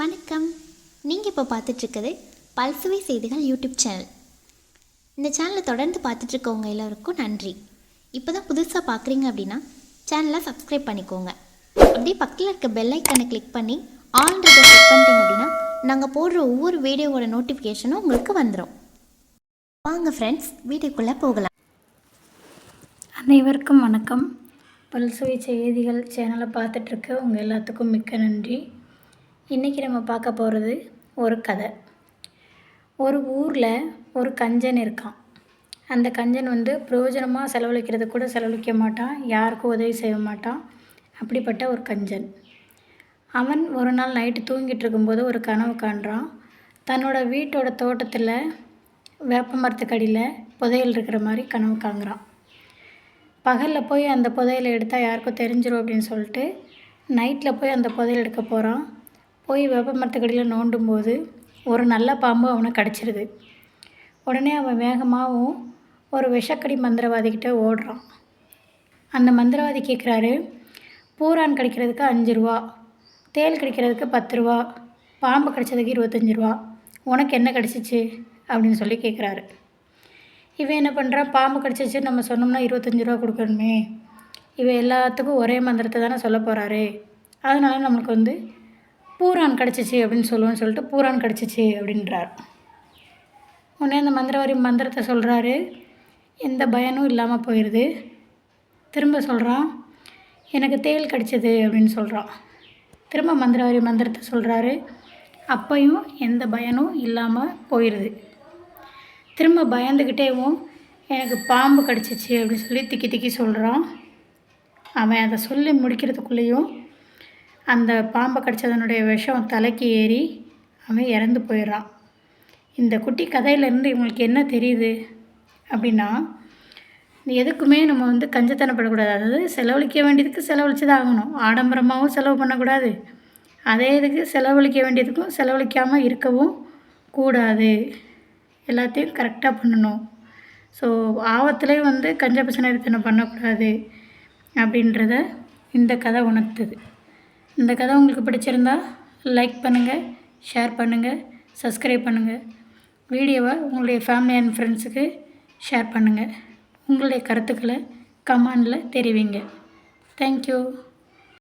வணக்கம். நீங்கள் இப்போ பார்த்துட்ருக்குது பல்சுவை செய்திகள் யூடியூப் சேனல். இந்த சேனலை தொடர்ந்து பார்த்துட்ருக்கவங்க எல்லோருக்கும் நன்றி. இப்போ தான் புதுசாக பார்க்குறீங்க அப்படின்னா சேனலை சப்ஸ்கிரைப் பண்ணிக்கோங்க. அப்படியே பக்கத்தில் இருக்க பெல் ஐக்கனை கிளிக் பண்ணி ஆல்ன்றதை செட் பண்ணிட்டீங்க அப்படின்னா நாங்கள் போடுற ஒவ்வொரு வீடியோவோட நோட்டிஃபிகேஷனும் உங்களுக்கு வந்துடும் வாங்க ஃப்ரெண்ட்ஸ் வீடியோக்குள்ளே போகலாம். அனைவருக்கும் வணக்கம். பல்சுவை செய்திகள் சேனலை பார்த்துட்ருக்க உங்கள் எல்லாத்துக்கும் மிக்க நன்றி. இன்றைக்கி நம்ம பார்க்க போகிறது ஒரு கதை. ஒரு ஊரில் ஒரு கஞ்சன் இருக்கான். அந்த கஞ்சன் வந்து பிரயோஜனமாக செலவழிக்கிறது கூட செலவழிக்க மாட்டான் யாருக்கும் உதவி செய்ய மாட்டான். அப்படிப்பட்ட ஒரு கஞ்சன். அவன் ஒரு நாள் நைட்டு தூங்கிட்டு இருக்கும்போது ஒரு கனவு காண்றான். தன்னோட வீட்டோட தோட்டத்தில் வேப்ப மரத்துக்கடியில் புதையல் இருக்கிற மாதிரி கனவு காண்கிறான். பகலில் போய் அந்த புதையலை எடுத்தால் யாருக்கும் தெரிஞ்சிடும் அப்படின்னு சொல்லிட்டு நைட்டில் போய் அந்த புதையல் எடுக்க போகிறான் போய் வேப்ப மரத்துக்கடியில் நோண்டும் போது ஒரு நல்ல பாம்பு அவனை கடிச்சிருது. உடனே அவன் வேகமாகவும் ஒரு விஷக்கடி மந்திரவாதிக்கிட்ட ஓடுறான். அந்த மந்திரவாதி கேட்குறாரு பூரான் கிடைக்கிறதுக்கு அஞ்சு ரூபா தேல் கிடைக்கிறதுக்கு பத்து ரூபா பாம்பு கிடைச்சதுக்கு இருபத்தஞ்சி ரூபா உனக்கு என்ன கிடச்சிச்சு? அப்படின்னு சொல்லி கேட்குறாரு இவன் என்ன பண்ணுறான் பாம்பு கடிச்சிச்சு நம்ம சொன்னோம்னா இருபத்தஞ்சி ரூபா கொடுக்கணுமே. இவன் எல்லாத்துக்கும் ஒரே மந்திரத்தை தானே சொல்ல போகிறாரு அதனால நம்மளுக்கு வந்து பூரான் கிடச்சிச்சு அப்படின்னு சொல்லுவோன்னு சொல்லிட்டு பூரான் கிடச்சிச்சு அப்படின்றார். உடனே அந்த மந்திரவாரி மந்திரத்தை சொல்கிறாரு எந்த பயனும் இல்லாமல் போயிடுது திரும்ப சொல்கிறான் எனக்கு தேல் கடிச்சது அப்படின்னு சொல்கிறான் திரும்ப மந்திரவாரி மந்திரத்தை சொல்கிறாரு அப்பையும் எந்த பயனும் இல்லாமல் போயிடுது திரும்ப பயந்துக்கிட்டேவும் எனக்கு பாம்பு கடிச்சிச்சு அப்படின்னு சொல்லி திக்கி திக்கி சொல்கிறான் அவன் அதை சொல்லி முடிக்கிறதுக்குள்ளேயும் அந்த பாம்பை கடிச்சதனுடைய விஷம் தலைக்கு ஏறி அவன் இறந்து போயிடுறான். இந்த குட்டி கதையிலேருந்து இவங்களுக்கு என்ன தெரியுது அப்படின்னா எதுக்குமே நம்ம வந்து கஞ்சத்தனப்படக்கூடாது. அதாவது செலவழிக்க வேண்டியதுக்கு செலவழிச்சு தான் ஆகணும். ஆடம்பரமாகவும் செலவு பண்ணக்கூடாது. அதே இதுக்கு செலவழிக்க வேண்டியதுக்கும் செலவழிக்காமல் இருக்கவும் கூடாது. எல்லாத்தையும் கரெக்டாக பண்ணணும். ஸோ ஆபத்துலேயும் வந்து கஞ்ச பிரச்சனை பண்ணக்கூடாது அப்படின்றத இந்த கதை உணர்த்துது. இந்த கதை உங்களுக்கு பிடிச்சிருந்தா லைக் பண்ணுங்கள் ஷேர் பண்ணுங்கள் சப்ஸ்கிரைப் பண்ணுங்கள் வீடியோவை உங்களுடைய ஃபேமிலி அண்ட் ஃப்ரெண்ட்ஸுக்கு ஷேர் பண்ணுங்கள் உங்களுடைய கருத்துக்களை கமெண்டில் தெரிவிங்க. தேங்க்யூ